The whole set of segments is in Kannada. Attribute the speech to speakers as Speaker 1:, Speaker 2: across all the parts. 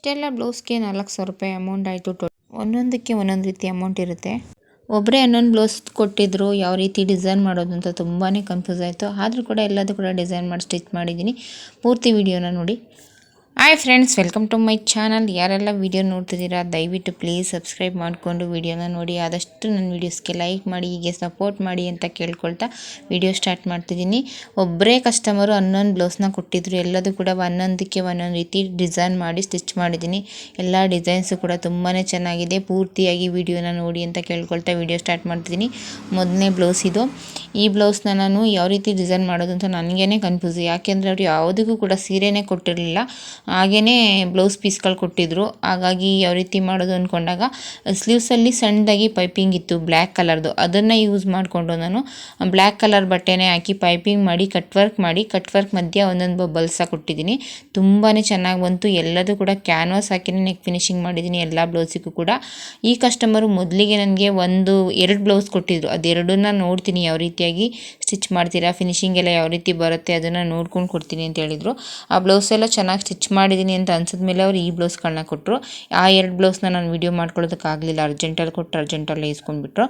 Speaker 1: ಇಷ್ಟೆಲ್ಲ ಬ್ಲೌಸ್ಗೆ ನಾಲ್ಕು ಸಾವಿರ ರೂಪಾಯಿ ಅಮೌಂಟ್ ಆಯಿತು ಒಂದೊಂದಕ್ಕೆ ಒಂದೊಂದು ರೀತಿ ಅಮೌಂಟ್ ಇರುತ್ತೆ. ಒಬ್ಬರೇ ಹನ್ನೊಂದು ಬ್ಲೌಸ್ ಕೊಟ್ಟಿದ್ದರು ಯಾವ ರೀತಿ ಡಿಸೈನ್ ಮಾಡೋದು ಅಂತ ತುಂಬಾ ಕನ್ಫ್ಯೂಸ್ ಆಯಿತು. ಆದರೂ ಕೂಡ ಎಲ್ಲದೂ ಕೂಡ ಡಿಸೈನ್ ಮಾಡಿ ಸ್ಟಿಚ್ ಮಾಡಿದ್ದೀನಿ. ಪೂರ್ತಿ ವಿಡಿಯೋನ ನೋಡಿ. Hi friends welcome to my channel ಯಾರೆಲ್ಲ ವೀಡಿಯೋ ನೋಡ್ತಿದ್ದೀರಾ, ದಯವಿಟ್ಟು ಪ್ಲೀಸ್ ಸಬ್ಸ್ಕ್ರೈಬ್ ಮಾಡಿಕೊಂಡು ವೀಡಿಯೋನ ನೋಡಿ. ಆದಷ್ಟು ನನ್ನ ವೀಡಿಯೋಸ್ಗೆ ಲೈಕ್ ಮಾಡಿ, ಹೀಗೆ ಸಪೋರ್ಟ್ ಮಾಡಿ ಅಂತ ಕೇಳ್ಕೊಳ್ತಾ ವಿಡಿಯೋ ಸ್ಟಾರ್ಟ್ ಮಾಡ್ತಿದ್ದೀನಿ. ಒಬ್ಬರೇ ಕಸ್ಟಮರು ಹನ್ನೊಂದು ಬ್ಲೌಸ್ನ ಕೊಟ್ಟಿದ್ರು. ಎಲ್ಲದೂ ಕೂಡ ಒಂದೊಂದಕ್ಕೆ ಒಂದೊಂದು ರೀತಿ ಡಿಸೈನ್ ಮಾಡಿ ಸ್ಟಿಚ್ ಮಾಡಿದ್ದೀನಿ. ಎಲ್ಲ ಡಿಸೈನ್ಸು ಕೂಡ ತುಂಬಾ ಚೆನ್ನಾಗಿದೆ. ಪೂರ್ತಿಯಾಗಿ ವೀಡಿಯೋನ ನೋಡಿ ಅಂತ ಕೇಳ್ಕೊಳ್ತಾ ವಿಡಿಯೋ ಸ್ಟಾರ್ಟ್ ಮಾಡ್ತಿದ್ದೀನಿ. ಮೊದಲನೇ ಬ್ಲೌಸ್ ಇದು. ಈ ಬ್ಲೌಸ್ನ ನಾನು ಯಾವ ರೀತಿ ಡಿಸೈನ್ ಮಾಡೋದು ಅಂತ ನನಗೇ ಕನ್ಫ್ಯೂಸ್ ಯಾಕೆಂದರೆ ಅವರು ಯಾವುದಕ್ಕೂ ಕೂಡ ಸೀರೆನೇ ಕೊಟ್ಟಿರಲಿಲ್ಲ. ಹಾಗೇ ಬ್ಲೌಸ್ ಪೀಸ್ಗಳು ಕೊಟ್ಟಿದ್ದರು ಹಾಗಾಗಿ ಯಾವ ರೀತಿ ಮಾಡೋದು ಅಂದ್ಕೊಂಡಾಗ ಸ್ಲೀವ್ಸಲ್ಲಿ ಸಣ್ಣದಾಗಿ ಪೈಪಿಂಗ್ ಇತ್ತು, ಬ್ಲ್ಯಾಕ್ ಕಲರ್ದು. ಅದನ್ನು ಯೂಸ್ ಮಾಡಿಕೊಂಡು ನಾನು ಬ್ಲ್ಯಾಕ್ ಕಲರ್ ಬಟ್ಟೆನೇ ಹಾಕಿ ಪೈಪಿಂಗ್ ಮಾಡಿ ಕಟ್ ವರ್ಕ್ ಮಾಡಿ ಕಟ್ ವರ್ಕ್ ಮಧ್ಯೆ ಒಂದೊಂದು ಬಬಲ್ಸ ಕೊಟ್ಟಿದ್ದೀನಿ. ತುಂಬಾ ಚೆನ್ನಾಗಿ ಬಂತು. ಎಲ್ಲದೂ ಕೂಡ ಕ್ಯಾನ್ವಾಸ್ ಹಾಕಿನೇ ನೆಕ್ ಫಿನಿಶಿಂಗ್ ಮಾಡಿದ್ದೀನಿ, ಎಲ್ಲ ಬ್ಲೌಸಿಗೂ ಕೂಡ. ಈ ಕಸ್ಟಮರು ಮೊದಲಿಗೆ ನನಗೆ ಒಂದು, ಎರಡು ಬ್ಲೌಸ್ ಕೊಟ್ಟಿದ್ರು. ಅದೆರಡನ್ನ ನೋಡ್ತೀನಿ, ಯಾವ ರೀತಿಯಾಗಿ ಸ್ಟಿಚ್ ಮಾಡ್ತೀರಾ ಫಿನಿಶಿಂಗ್ ಎಲ್ಲ ಯಾವ ರೀತಿ ಬರುತ್ತೆ, ಅದನ್ನು ನೋಡ್ಕೊಂಡು ಕೊಡ್ತೀನಿ ಅಂತ ಹೇಳಿದರು. ಆ ಬ್ಲೌಸ್ ಎಲ್ಲ ಚೆನ್ನಾಗಿ ಸ್ಟಿಚ್ ಮಾಡಿದ್ದೀನಿ ಅಂತ ಅನ್ಸಿದ್ಮೇಲೆ ಅವ್ರು ಈ ಬ್ಲೌಸ್ಗಳನ್ನ ಕೊಟ್ಟರು ಆ ಎರಡು ಬ್ಲೌಸ್ನ ನಾನು ವೀಡಿಯೋ ಮಾಡ್ಕೊಳ್ಳೋದಕ್ಕಾಗಲಿಲ್ಲ ಅರ್ಜೆಂಟಲ್ಲಿ ಕೊಟ್ಟು ಅರ್ಜೆಂಟಲ್ಲಿ ಇಸ್ಕೊಂಡ್ಬಿಟ್ರು.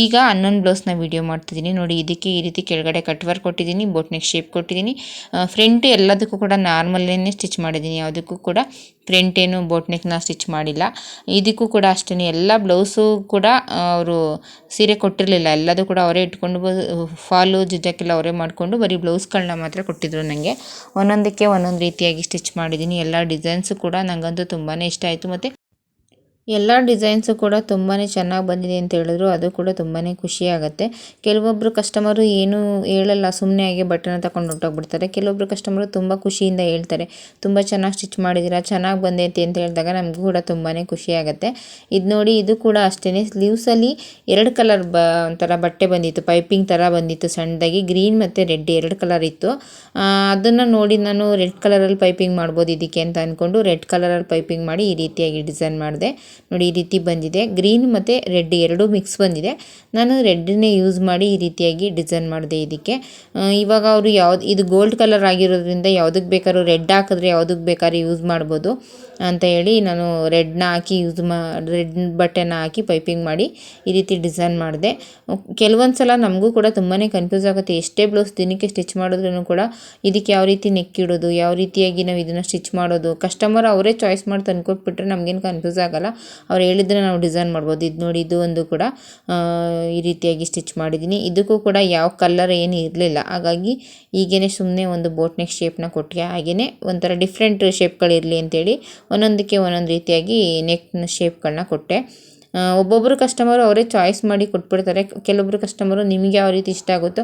Speaker 1: ಈಗ ಹನ್ನೊಂದು ಬ್ಲೌಸ್ನ ವೀಡಿಯೋ ಮಾಡ್ತಿದ್ದೀನಿ ನೋಡಿ, ಇದಕ್ಕೆ ಈ ರೀತಿ ಕೆಳಗಡೆ ಕಟ್ ವರ್ಕ್ ಕೊಟ್ಟಿದ್ದೀನಿ ಬೋಟ್ನೆಕ್ ಶೇಪ್ ಕೊಟ್ಟಿದ್ದೀನಿ ಫ್ರಂಟ್ ಎಲ್ಲದಕ್ಕೂ ಕೂಡ ನಾರ್ಮಲ್ಲೇ ಸ್ಟಿಚ್ ಮಾಡಿದ್ದೀನಿ ಯಾವುದಕ್ಕೂ ಕೂಡ ಫ್ರಂಟ್ ಏನು ಬೋಟ್ ನೆಕ್ನ ಸ್ಟಿಚ್ ಮಾಡಿಲ್ಲ. ಇದಕ್ಕೂ ಕೂಡ ಅಷ್ಟೇ ಎಲ್ಲ ಬ್ಲೌಸು ಕೂಡ ಅವರು ಸೀರೆ ಕೊಟ್ಟಿರಲಿಲ್ಲ. ಎಲ್ಲದೂ ಕೂಡ ಅವರೇ ಇಟ್ಕೊಂಡು ಫಾಲು ಜಿಜ್ಜಕ್ಕೆಲ್ಲ ಅವರೇ ಮಾಡಿಕೊಂಡು ಬರೀ ಬ್ಲೌಸ್ಗಳನ್ನ ಮಾತ್ರ ಕೊಟ್ಟಿದ್ರು ನನಗೆ ಒಂದೊಂದಕ್ಕೆ ಒಂದೊಂದು ರೀತಿಯಾಗಿ ಸ್ಟಿಚ್ ಮಾಡಿದ್ದೀನಿ. ಎಲ್ಲ ಡಿಸೈನ್ಸು ಕೂಡ ನನಗಂತೂ ತುಂಬಾ ಇಷ್ಟ ಆಯಿತು. ಮತ್ತು ಎಲ್ಲ ಡಿಸೈನ್ಸು ಕೂಡ ತುಂಬಾ ಚೆನ್ನಾಗಿ ಬಂದಿದೆ ಅಂತ ಹೇಳಿದ್ರು. ಅದು ಕೂಡ ತುಂಬಾ ಖುಷಿಯಾಗುತ್ತೆ ಕೆಲವೊಬ್ಬರು ಕಸ್ಟಮರು ಏನು ಹೇಳಲ್ಲ ಸುಮ್ಮನೆ ಆಗಿ ಬಟ್ಟೆನ ತಗೊಂಡು ಹೊರಟೋಗ್ಬಿಡ್ತಾರೆ. ಕೆಲವೊಬ್ಬರು ಕಸ್ಟಮರು ತುಂಬ ಖುಷಿಯಿಂದ ಹೇಳ್ತಾರೆ. ತುಂಬ ಚೆನ್ನಾಗಿ ಸ್ಟಿಚ್ ಮಾಡಿದ್ದೀರಾ ಚೆನ್ನಾಗಿ ಬಂದೈತಿ ಅಂತ ಹೇಳಿದಾಗ ನಮಗೂ ಕೂಡ ತುಂಬಾ ಖುಷಿಯಾಗುತ್ತೆ ಇದು ನೋಡಿ ಇದು ಕೂಡ ಅಷ್ಟೇ ಸ್ಲೀವ್ಸಲ್ಲಿ ಎರಡು ಕಲರ್ ಬ, ಒಂಥರ ಬಟ್ಟೆ ಬಂದಿತ್ತು, ಪೈಪಿಂಗ್ ಥರ ಬಂದಿತ್ತು, ಸಣ್ಣದಾಗಿ ಗ್ರೀನ್ ಮತ್ತು ರೆಡ್ ಎರಡು ಕಲರ್ ಇತ್ತು. ಅದನ್ನು ನೋಡಿ ನಾನು ರೆಡ್ ಕಲರಲ್ಲಿ ಪೈಪಿಂಗ್ ಮಾಡ್ಬೋದು ಇದಕ್ಕೆ ಅಂತ ಅಂದ್ಕೊಂಡು ರೆಡ್ ಕಲರಲ್ಲಿ ಪೈಪಿಂಗ್ ಮಾಡಿ ಈ ರೀತಿಯಾಗಿ ಡಿಸೈನ್ ಮಾಡಿದೆ. ನೋಡಿ, ಈ ರೀತಿ ಬಂದಿದೆ. ಗ್ರೀನ್ ಮತ್ತು ರೆಡ್ ಎರಡೂ ಮಿಕ್ಸ್ ಬಂದಿದೆ. ನಾನು ರೆಡ್ಡನ್ನೇ ಯೂಸ್ ಮಾಡಿ ಈ ರೀತಿಯಾಗಿ ಡಿಸೈನ್ ಮಾಡಿದೆ ಇದಕ್ಕೆ. ಇವಾಗ ಅವರು ಯಾವ್ದು, ಇದು ಗೋಲ್ಡ್ ಕಲರ್ ಆಗಿರೋದ್ರಿಂದ ಯಾವುದಕ್ಕೆ ಬೇಕಾದ್ರೂ ರೆಡ್ ಹಾಕಿದ್ರೆ ಯಾವುದಕ್ಕೆ ಬೇಕಾದ್ರೂ ಯೂಸ್ ಮಾಡ್ಬೋದು ಅಂತ ಹೇಳಿ ನಾನು ರೆಡ್ನ ಹಾಕಿ ಯೂಸ್ ಮಾ, ರೆಡ್ ಬಟ್ಟೆನ ಹಾಕಿ ಪೈಪಿಂಗ್ ಮಾಡಿ ಈ ರೀತಿ ಡಿಸೈನ್ ಮಾಡಿದೆ. ಕೆಲವೊಂದು ಸಲ ನಮಗೂ ಕೂಡ ತುಂಬಾ ಕನ್ಫ್ಯೂಸ್ ಆಗುತ್ತೆ. ಎಷ್ಟೇ ಬ್ಲೌಸ್ ದಿನಕ್ಕೆ ಸ್ಟಿಚ್ ಮಾಡಿದ್ರೂ ಕೂಡ ಇದಕ್ಕೆ ಯಾವ ರೀತಿ ನೆಕ್ ಇಡೋದು, ಯಾವ ರೀತಿಯಾಗಿ ನಾವು ಇದನ್ನು ಸ್ಟಿಚ್ ಮಾಡೋದು ಕಸ್ಟಮರ್ ಅವರೇ ಚಾಯ್ಸ್ ಮಾಡಿ ತಂದ್ಕೊಟ್ಬಿಟ್ರೆ ನಮಗೇನು ಕನ್ಫ್ಯೂಸ್ ಆಗೋಲ್ಲ. ಅವ್ರು ಹೇಳಿದ್ರೆ ನಾವು ಡಿಸೈನ್ ಮಾಡ್ಬೋದು. ಇದು ನೋಡಿ, ಇದು ಒಂದು ಕೂಡ ಈ ರೀತಿಯಾಗಿ ಸ್ಟಿಚ್ ಮಾಡಿದ್ದೀನಿ. ಇದಕ್ಕೂ ಕೂಡ ಯಾವ ಕಲ್ಲರ್ ಏನು ಇರಲಿಲ್ಲ. ಹಾಗಾಗಿ ಈಗೇನೆ ಸುಮ್ಮನೆ ಒಂದು ಬೋಟ್ ನೆಕ್ ಶೇಪ್ನ ಕೊಟ್ಟಿಗೆ ಹಾಗೆಯೇ ಒಂಥರ ಡಿಫ್ರೆಂಟ್ ಶೇಪ್ಗಳಿರಲಿ ಅಂತೇಳಿ ಒಂದೊಂದಕ್ಕೆ ಒಂದೊಂದು ರೀತಿಯಾಗಿ ನೆಕ್ನ ಶೇಪ್ಗಳನ್ನ ಕೊಟ್ಟೆ. ಒಬ್ಬೊಬ್ಬರು ಕಸ್ಟಮರು ಅವರೇ ಚಾಯ್ಸ್ ಮಾಡಿ ಕೊಟ್ಬಿಡ್ತಾರೆ. ಕೆಲವೊಬ್ಬರು ಕಸ್ಟಮರು ನಿಮಗೆ ಯಾವ ರೀತಿ ಇಷ್ಟ ಆಗುತ್ತೋ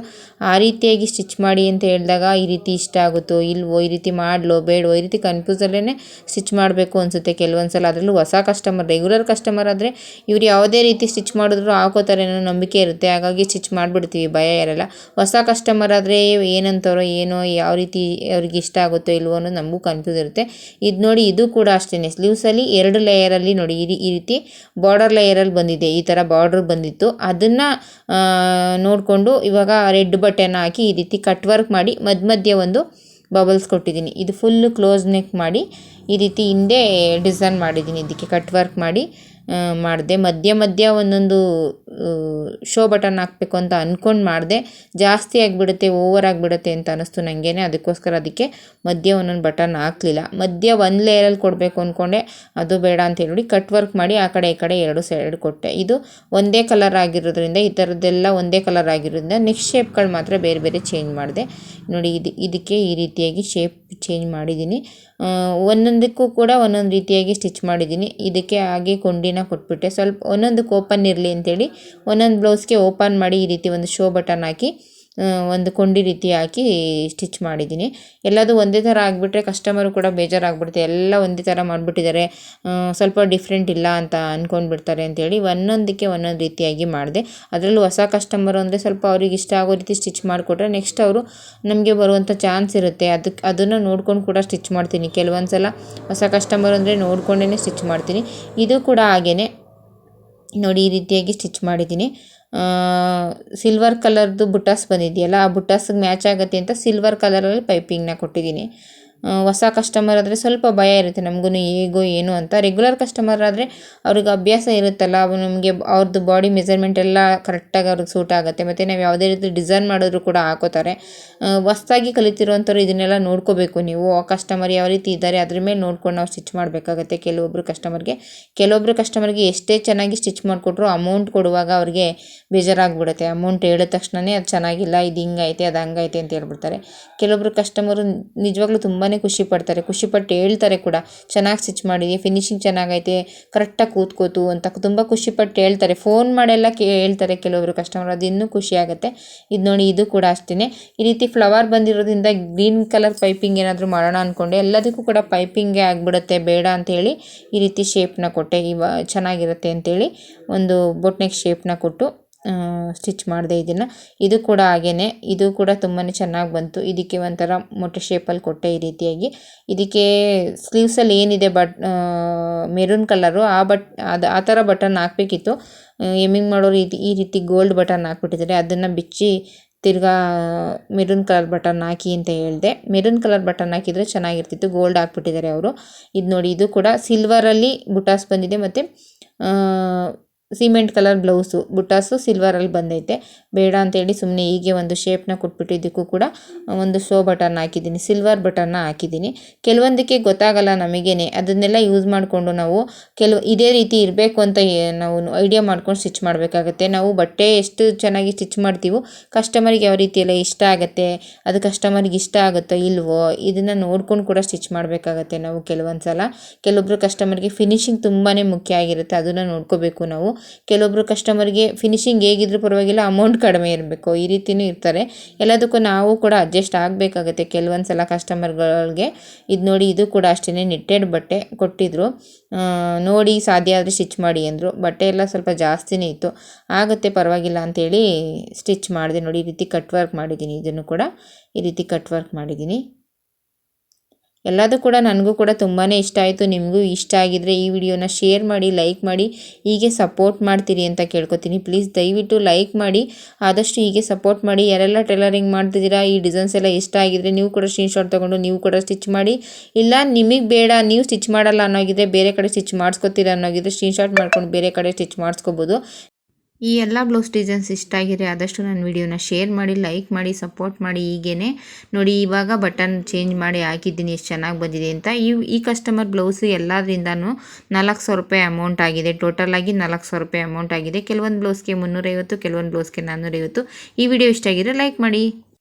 Speaker 1: ಆ ರೀತಿಯಾಗಿ ಸ್ಟಿಚ್ ಮಾಡಿ ಅಂತ ಹೇಳಿದಾಗ ಈ ರೀತಿ ಇಷ್ಟ ಆಗುತ್ತೋ ಇಲ್ವೋ, ಈ ರೀತಿ ಮಾಡಲೋ, ಬೇಡವೋ, ಈ ರೀತಿ ಕನ್ಫ್ಯೂಸಲ್ಲೇ ಸ್ಟಿಚ್ ಮಾಡಬೇಕು ಅನಿಸುತ್ತೆ. ಕೆಲವೊಂದು ಸಲ ಅದರಲ್ಲೂ ಹೊಸ ಕಸ್ಟಮರ್ ರೆಗ್ಯುಲರ್ ಕಸ್ಟಮರ್ ಆದರೆ ಇವ್ರು ಯಾವುದೇ ರೀತಿ ಸ್ಟಿಚ್ ಮಾಡಿದ್ರು ಹಾಕೋತಾರೆ ಅನ್ನೋ ನಂಬಿಕೆ ಇರುತ್ತೆ. ಹಾಗಾಗಿ ಸ್ಟಿಚ್ ಮಾಡಿಬಿಡ್ತೀವಿ, ಭಯ ಇರಲ್ಲ. ಹೊಸ ಕಸ್ಟಮರ್ ಆದರೆ ಏನಂತಾರೋ ಏನೋ ಯಾವ ರೀತಿ ಅವ್ರಿಗೆ ಇಷ್ಟ ಆಗುತ್ತೋ ಇಲ್ವೋ ಅನ್ನೋ ನಮಗೂ ಕನ್ಫ್ಯೂಸ್ ಇರುತ್ತೆ. ಇದು ನೋಡಿ ಇದು ಕೂಡ ಅಷ್ಟೇ ಸ್ಲೀವ್ಸಲ್ಲಿ ಎರಡು ಲೇಯರಲ್ಲಿ ನೋಡಿ, ಈ ರೀತಿ ಬಾರ್ಡರ್ ಲೇಯರಲ್ಲಿ ಬಂದಿದೆ, ಈ ಥರ ಬಾರ್ಡ್ರ್ ಬಂದಿತ್ತು. ಅದನ್ನು ನೋಡಿಕೊಂಡು ಇವಾಗ ರೆಡ್ ಬಟನ್ ಹಾಕಿ ಈ ರೀತಿ ಕಟ್ ವರ್ಕ್ ಮಾಡಿ ಮಧ್ಯ ಮಧ್ಯೆ ಒಂದು ಬಬಲ್ಸ್ ಕೊಟ್ಟಿದ್ದೀನಿ. ಇದು ಫುಲ್ ಕ್ಲೋಸ್ ನೆಕ್ ಮಾಡಿ ಈ ರೀತಿ ಹಿಂದೆ ಡಿಸೈನ್ ಮಾಡಿದ್ದೀನಿ. ಇದಕ್ಕೆ ಕಟ್ ವರ್ಕ್ ಮಾಡಿ ಮಾಡಿದೆ. ಮಧ್ಯ ಮಧ್ಯ ಒಂದೊಂದು ಶೋ ಬಟನ್ ಹಾಕಬೇಕು ಅಂತ ಅಂದ್ಕೊಂಡು ಮಾಡಿದೆ. ಜಾಸ್ತಿ ಆಗಿಬಿಡುತ್ತೆ, ಓವರ್ ಆಗಿಬಿಡುತ್ತೆ ಅಂತ ಅನ್ನಿಸ್ತು ನನಗೆ ಅದಕ್ಕೋಸ್ಕರ ಅದಕ್ಕೆ ಮಧ್ಯ ಒಂದೊಂದು ಬಟನ್ ಹಾಕಲಿಲ್ಲ. ಮಧ್ಯ ಒಂದು ಲೇಯರಲ್ಲಿ ಕೊಡಬೇಕು ಅಂದ್ಕೊಂಡೆ ಅದು ಬೇಡ ಅಂತ ಹೇಳಿ ಕಟ್ ವರ್ಕ್ ಮಾಡಿ ಆ ಕಡೆ, ಈ ಕಡೆ ಎರಡು ಸೈಡ್ ಕೊಟ್ಟೆ. ಇದು ಒಂದೇ ಕಲರ್ ಆಗಿರೋದ್ರಿಂದ, ಈ ಥರದ್ದೆಲ್ಲ ಒಂದೇ ಕಲರ್ ಆಗಿರೋದ್ರಿಂದ ನೆಕ್ಸ್ಟ್ ಶೇಪ್ಗಳು ಮಾತ್ರ ಬೇರೆ ಬೇರೆ ಚೇಂಜ್ ಮಾಡಿದೆ. ನೋಡಿ, ಇದು, ಇದಕ್ಕೆ ಈ ರೀತಿಯಾಗಿ ಶೇಪ್ ಚೇಂಜ್ ಮಾಡಿದ್ದೀನಿ. ಒಂದೊಂದಕ್ಕೂ ಕೂಡ ಒಂದೊಂದು ರೀತಿಯಾಗಿ ಸ್ಟಿಚ್ ಮಾಡಿದ್ದೀನಿ. ಇದಕ್ಕೆ ಹಾಗೆ ಕೊಂಡಿನ ಕೊಟ್ಬಿಟ್ಟೆ. ಸ್ವಲ್ಪ ಒಂದೊಂದಕ್ಕೆ ಓಪನ್ ಇರಲಿ ಅಂತೇಳಿ ಒಂದೊಂದು ಬ್ಲೌಸ್ಗೆ ಓಪನ್ ಮಾಡಿ ಈ ರೀತಿ ಒಂದು ಶೋ ಬಟನ್ ಹಾಕಿ ಒಂದು ಕೊಂಡಿ ರೀತಿ ಹಾಕಿ ಸ್ಟಿಚ್ ಮಾಡಿದ್ದೀನಿ. ಎಲ್ಲದು ಒಂದೇ ಥರ ಆಗಿಬಿಟ್ರೆ ಕಸ್ಟಮರು ಕೂಡ ಬೇಜಾರಾಗ್ಬಿಡುತ್ತೆ. ಎಲ್ಲ ಒಂದೇ ಥರ ಮಾಡಿಬಿಟ್ಟಿದ್ದಾರೆ. ಸ್ವಲ್ಪ ಡಿಫ್ರೆಂಟ್ ಇಲ್ಲ ಅಂತ ಅಂದ್ಕೊಂಡ್ಬಿಡ್ತಾರೆ ಅಂತೇಳಿ ಒಂದೊಂದಕ್ಕೆ ಒಂದೊಂದು ರೀತಿಯಾಗಿ ಮಾಡಿದೆ. ಅದರಲ್ಲೂ ಹೊಸ ಕಸ್ಟಮರು ಅಂದರೆ ಸ್ವಲ್ಪ ಅವ್ರಿಗೆ ಇಷ್ಟ ಆಗೋ ರೀತಿ ಸ್ಟಿಚ್ ಮಾಡಿಕೊಟ್ರೆ ನೆಕ್ಸ್ಟ್ ಅವರು ನಮಗೆ ಬರುವಂಥ ಚಾನ್ಸ್ ಇರುತ್ತೆ. ಅದಕ್ಕೆ ಅದನ್ನು ನೋಡ್ಕೊಂಡು ಕೂಡ ಸ್ಟಿಚ್ ಮಾಡ್ತೀನಿ. ಕೆಲವೊಂದು ಸಲ ಹೊಸ ಕಸ್ಟಮರ್ ಅಂದರೆ ನೋಡ್ಕೊಂಡೇ ಸ್ಟಿಚ್ ಮಾಡ್ತೀನಿ. ಇದು ಕೂಡ ಹಾಗೇ ನೋಡಿ ಈ ರೀತಿಯಾಗಿ ಸ್ಟಿಚ್ ಮಾಡಿದ್ದೀನಿ. ಸಿಲ್ವರ್ ಕಲರ್ದು ಬುಟಾಸ್ ಬಂದಿದೆಯಲ್ಲ, ಆ ಬುಟಾಸ್ಗೆ ಮ್ಯಾಚ್ ಆಗುತ್ತೆ ಅಂತ ಸಿಲ್ವರ್ ಕಲರಲ್ಲಿ ಪೈಪಿಂಗ್ನ ಕೊಟ್ಟಿದ್ದೀನಿ. ಹೊಸ ಕಸ್ಟಮರ್ ಆದರೆ ಸ್ವಲ್ಪ ಭಯ ಇರುತ್ತೆ. ನಮಗೂ ಹೇಗೋ ಏನು ಅಂತ. ರೆಗ್ಯುಲರ್ ಕಸ್ಟಮರ್ ಆದರೆ ಅವ್ರಿಗೆ ಅಭ್ಯಾಸ ಇರುತ್ತಲ್ಲ, ಅವು ನಮಗೆ ಅವ್ರದ್ದು ಬಾಡಿ ಮೆಜರ್ಮೆಂಟ್ ಎಲ್ಲ ಕರೆಕ್ಟಾಗಿ ಅವ್ರಿಗೆ ಸೂಟ್ ಆಗುತ್ತೆ. ಮತ್ತು ನಾವು ಯಾವುದೇ ರೀತಿ ಡಿಸೈನ್ ಮಾಡಿದ್ರು ಕೂಡ ಹಾಕೋತಾರೆ. ಹೊಸದಾಗಿ ಕಲಿತಿರುವಂಥವ್ರು ಇದನ್ನೆಲ್ಲ ನೋಡ್ಕೋಬೇಕು ನೀವು. ಆ ಕಸ್ಟಮರ್ ಯಾವ ರೀತಿ ಇದ್ದಾರೆ ಅದ್ರ ಮೇಲೆ ನೋಡ್ಕೊಂಡು ನಾವು ಸ್ಟಿಚ್ ಮಾಡಬೇಕಾಗತ್ತೆ ಕೆಲವೊಬ್ಬರು ಕಸ್ಟಮರ್ಗೆ ಕೆಲವೊಬ್ಬರು ಕಸ್ಟಮರ್ಗೆ ಎಷ್ಟೇ ಚೆನ್ನಾಗಿ ಸ್ಟಿಚ್ ಮಾಡಿಕೊಟ್ರು ಅಮೌಂಟ್ ಕೊಡುವಾಗ ಅವ್ರಿಗೆ ಬೇಜಾರಾಗ್ಬಿಡುತ್ತೆ. ಅಮೌಂಟ್ ಹೇಳಿದ ತಕ್ಷಣವೇ ಅದು ಚೆನ್ನಾಗಿಲ್ಲ, ಇದು ಹಿಂಗೈತೆ, ಅದು ಹಂಗೈತೆ ಅಂತ ಹೇಳ್ಬಿಡ್ತಾರೆ. ಕೆಲವೊಬ್ಬರು ಕಸ್ಟಮರು ನಿಜವಾಗ್ಲೂ ತುಂಬಾ ಖುಷಿ ಪಡ್ತಾರೆ ಖುಷಿಪಟ್ಟು ಹೇಳ್ತಾರೆ ಕೂಡ. ಚೆನ್ನಾಗಿ ಸ್ಟಿಚ್ ಮಾಡಿದೆ ಫಿನಿಶಿಂಗ್ ಚೆನ್ನಾಗೈತೆ ಕರೆಕ್ಟಾಗಿ ಕೂತ್ಕೋತು ಅಂತ ತುಂಬ ಖುಷಿಪಟ್ಟು ಹೇಳ್ತಾರೆ. ಫೋನ್ ಮಾಡೆಲ್ಲ ಕೇ, ಹೇಳ್ತಾರೆ ಕೆಲವರು ಕಸ್ಟಮರ್ ಅದು ಇನ್ನೂ ಖುಷಿ ಆಗುತ್ತೆ. ಇದು ನೋಡಿ ಇದು ಕೂಡ ಅಷ್ಟೇ ಈ ರೀತಿ ಫ್ಲವರ್ ಬಂದಿರೋದ್ರಿಂದ ಗ್ರೀನ್ ಕಲರ್ ಪೈಪಿಂಗ್ ಏನಾದರೂ ಮಾಡೋಣ ಅಂದ್ಕೊಂಡೆ ಎಲ್ಲದಕ್ಕೂ ಕೂಡ ಪೈಪಿಂಗೇ ಆಗಿಬಿಡುತ್ತೆ, ಬೇಡ ಅಂಥೇಳಿ ಈ ರೀತಿ ಶೇಪ್ನ ಕೊಟ್ಟೆ. ಇವ, ಚೆನ್ನಾಗಿರುತ್ತೆ ಅಂತೇಳಿ ಒಂದು ಬೊಟ್ನೆಕ್ ಶೇಪ್ನ ಕೊಟ್ಟು. ಸ್ಟಿಚ್ ಮಾಡಿದೆ ಇದನ್ನು. ಇದು ಕೂಡ ಹಾಗೆಯೇ ಇದು ಕೂಡ ತುಂಬಾ ಚೆನ್ನಾಗಿ ಬಂತು. ಇದಕ್ಕೆ ಒಂಥರ ಮೊಟ್ಟೆ ಶೇಪಲ್ಲಿ ಕೊಟ್ಟೆ ಈ ರೀತಿಯಾಗಿ. ಇದಕ್ಕೆ ಸ್ಲೀವ್ಸಲ್ಲಿ ಏನಿದೆ ಬಟ್ ಮೆರೂನ್ ಕಲರು ಆ ಬಟ್, ಅದು, ಆ ಥರ ಬಟನ್ ಹಾಕಬೇಕಿತ್ತು. ಎಮ್ಮಿಂಗ್ ಮಾಡೋರು ಇದು ಈ ರೀತಿ ಗೋಲ್ಡ್ ಬಟನ್ ಹಾಕ್ಬಿಟ್ಟಿದ್ದಾರೆ. ಅದನ್ನು ಬಿಚ್ಚಿ ತಿರ್ಗಾ ಮೆರೂನ್ ಕಲರ್ ಬಟನ್ ಹಾಕಿ ಅಂತ ಹೇಳಿದೆ. ಮೆರೂನ್ ಕಲರ್ ಬಟನ್ ಹಾಕಿದರೆ ಚೆನ್ನಾಗಿರ್ತಿತ್ತು. ಗೋಲ್ಡ್ ಹಾಕ್ಬಿಟ್ಟಿದ್ದಾರೆ ಅವರು. ಇದು ನೋಡಿ, ಇದು ಕೂಡ ಸಿಲ್ವರಲ್ಲಿ ಬುಟಾಸ್ ಬಂದಿದೆ. ಮತ್ತು ಸಿಮೆಂಟ್ ಕಲರ್ ಬ್ಲೌಸು ಬುಟಾಸು ಸಿಲ್ವರಲ್ಲಿ ಬಂದೈತೆ. ಬೇಡ ಅಂತೇಳಿ ಸುಮ್ಮನೆ ಹೀಗೆ ಒಂದು ಶೇಪ್ನ ಕೊಟ್ಬಿಟ್ಟು ಇದಕ್ಕೂ ಕೂಡ ಒಂದು ಶೋ ಬಟನ್ ಹಾಕಿದ್ದೀನಿ, ಸಿಲ್ವರ್ ಬಟನ್ನ ಹಾಕಿದ್ದೀನಿ. ಕೆಲವೊಂದಕ್ಕೆ ಗೊತ್ತಾಗಲ್ಲ ನಮಗೇನೆ, ಅದನ್ನೆಲ್ಲ ಯೂಸ್ ಮಾಡಿಕೊಂಡು ನಾವು ಕೆಲವು, ಇದೇ ರೀತಿ ಇರಬೇಕು ಅಂತ ನಾವು ಐಡಿಯಾ ಮಾಡ್ಕೊಂಡು ಸ್ಟಿಚ್ ಮಾಡಬೇಕಾಗತ್ತೆ. ನಾವು ಬಟ್ಟೆ ಎಷ್ಟು ಚೆನ್ನಾಗಿ ಸ್ಟಿಚ್ ಮಾಡ್ತೀವೋ, ಕಸ್ಟಮರಿಗೆ ಯಾವ ರೀತಿ ಎಲ್ಲ ಇಷ್ಟ ಆಗುತ್ತೆ, ಅದು ಕಸ್ಟಮರ್ಗೆ ಇಷ್ಟ ಆಗುತ್ತೋ ಇಲ್ವೋ, ಇದನ್ನು ನೋಡ್ಕೊಂಡು ಕೂಡ ಸ್ಟಿಚ್ ಮಾಡಬೇಕಾಗತ್ತೆ ನಾವು ಕೆಲವೊಂದು ಸಲ ಕೆಲವೊಬ್ಬರು ಕಸ್ಟಮರ್ಗೆ ಫಿನಿಶಿಂಗ್ ತುಂಬಾ ಮುಖ್ಯ ಆಗಿರುತ್ತೆ, ಅದನ್ನು ನೋಡ್ಕೋಬೇಕು ನಾವು. ಕೆಲವೊಬ್ರು ಕಸ್ಟಮರ್ಗೆ ಫಿನಿಶಿಂಗ್ ಹೇಗಿದ್ರು ಪರವಾಗಿಲ್ಲ ಅಮೌಂಟ್ ಕಡಿಮೆ ಇರಬೇಕು, ಈ ರೀತಿಯೂ ಇರ್ತಾರೆ. ಎಲ್ಲದಕ್ಕೂ ನಾವು ಕೂಡ ಅಡ್ಜಸ್ಟ್ ಆಗಬೇಕಾಗತ್ತೆ. ಕೆಲವೊಂದು ಸಲ ಕಸ್ಟಮರ್ಗಳಿಗೆ ಇದು ನೋಡಿ ಇದು ಕೂಡ ಅಷ್ಟೇ ನಿಟ್ಟೆಡ್ ಬಟ್ಟೆ ಕೊಟ್ಟಿದ್ರು. ನೋಡಿ ಸಾಧ್ಯ ಆದರೆ ಸ್ಟಿಚ್ ಮಾಡಿ ಅಂದರು. ಬಟ್ಟೆ ಎಲ್ಲ ಸ್ವಲ್ಪ ಜಾಸ್ತಿನೇ ಇತ್ತು. ಆಗುತ್ತೆ, ಪರವಾಗಿಲ್ಲ ಅಂಥೇಳಿ ಸ್ಟಿಚ್ ಮಾಡಿದೆ ನೋಡಿ, ಈ ರೀತಿ ಕಟ್ ವರ್ಕ್ ಮಾಡಿದ್ದೀನಿ. ಇದನ್ನು ಕೂಡ ಈ ರೀತಿ ಕಟ್ ವರ್ಕ್ ಮಾಡಿದ್ದೀನಿ. ಎಲ್ಲದೂ ಕೂಡ ನನಗೂ ಕೂಡ ತುಂಬಾ ಇಷ್ಟ ಆಯಿತು. ನಿಮಗೂ ಇಷ್ಟ ಆಗಿದ್ರೆ ಈ ವಿಡಿಯೋನ ಶೇರ್ ಮಾಡಿ, ಲೈಕ್ ಮಾಡಿ, ಹೀಗೆ ಸಪೋರ್ಟ್ ಮಾಡ್ತೀರಿ ಅಂತ ಕೇಳ್ಕೊತೀನಿ. ಪ್ಲೀಸ್ ದಯವಿಟ್ಟು ಲೈಕ್ ಮಾಡಿ, ಆದಷ್ಟು ಹೀಗೆ ಸಪೋರ್ಟ್ ಮಾಡಿ. ಯಾರೆಲ್ಲ ಟೈಲರಿಂಗ್ ಮಾಡ್ತಿದ್ದೀರಾ, ಈ ಡಿಸೈನ್ಸ್ ಎಲ್ಲ ಇಷ್ಟ ಆಗಿದ್ರೆ ನೀವು ಕೂಡ ಸ್ಕ್ರೀನ್ಶಾಟ್ ತೊಗೊಂಡು ನೀವು ಕೂಡ ಸ್ಟಿಚ್ ಮಾಡಿ. ಇಲ್ಲ, ನಿಮಗೆ ಬೇಡ, ನೀವು ಸ್ಟಿಚ್ ಮಾಡಲ್ಲ ಅನ್ನೋಗಿದ್ರೆ ಬೇರೆ ಕಡೆ ಸ್ಟಿಚ್ ಮಾಡಿಸ್ಕೊತೀರ ಅನ್ನೋಗಿದ್ರೆ ಸ್ಕ್ರೀನ್ಶಾಟ್ ಮಾಡ್ಕೊಂಡು ಬೇರೆ ಕಡೆ ಸ್ಟಿಚ್ ಮಾಡಿಸ್ಕೋಬೋದು. ಈ ಎಲ್ಲ ಬ್ಲೌಸ್ ಡಿಸೈನ್ಸ್ ಇಷ್ಟ ಆಗಿದ್ರೆ ಆದಷ್ಟು ನನ್ನ ವಿಡಿಯೋನ ಶೇರ್ ಮಾಡಿ ಲೈಕ್ ಮಾಡಿ ಸಪೋರ್ಟ್ ಮಾಡಿ ಹೀಗೇನೆ ನೋಡಿ, ಇವಾಗ ಬಟನ್ ಚೇಂಜ್ ಮಾಡಿ ಹಾಕಿದ್ದೀನಿ, ಎಷ್ಟು ಚೆನ್ನಾಗಿ ಬಂದಿದೆ ಅಂತ. ಈ ಈ ಕಸ್ಟಮರ್ ಬ್ಲೌಸು ಎಲ್ಲದರಿಂದನೂ ನಾಲ್ಕು ಸಾವಿರ ರೂಪಾಯಿ ಅಮೌಂಟ್ ಆಗಿದೆ. ಟೋಟಲ್ ಆಗಿ ನಾಲ್ಕು ಸಾವಿರ ರೂಪಾಯಿ ಅಮೌಂಟ್ ಆಗಿದೆ. ಕೆಲವೊಂದು ಬ್ಲೌಸ್ಗೆ ಮುನ್ನೂರೈವತ್ತು, ಕೆಲವೊಂದು ಬ್ಲೌಸ್ಗೆ ನಾನ್ನೂರೈವತ್ತು ಈ ವಿಡಿಯೋ ಇಷ್ಟ ಆಗಿದ್ರೆ ಲೈಕ್ ಮಾಡಿ.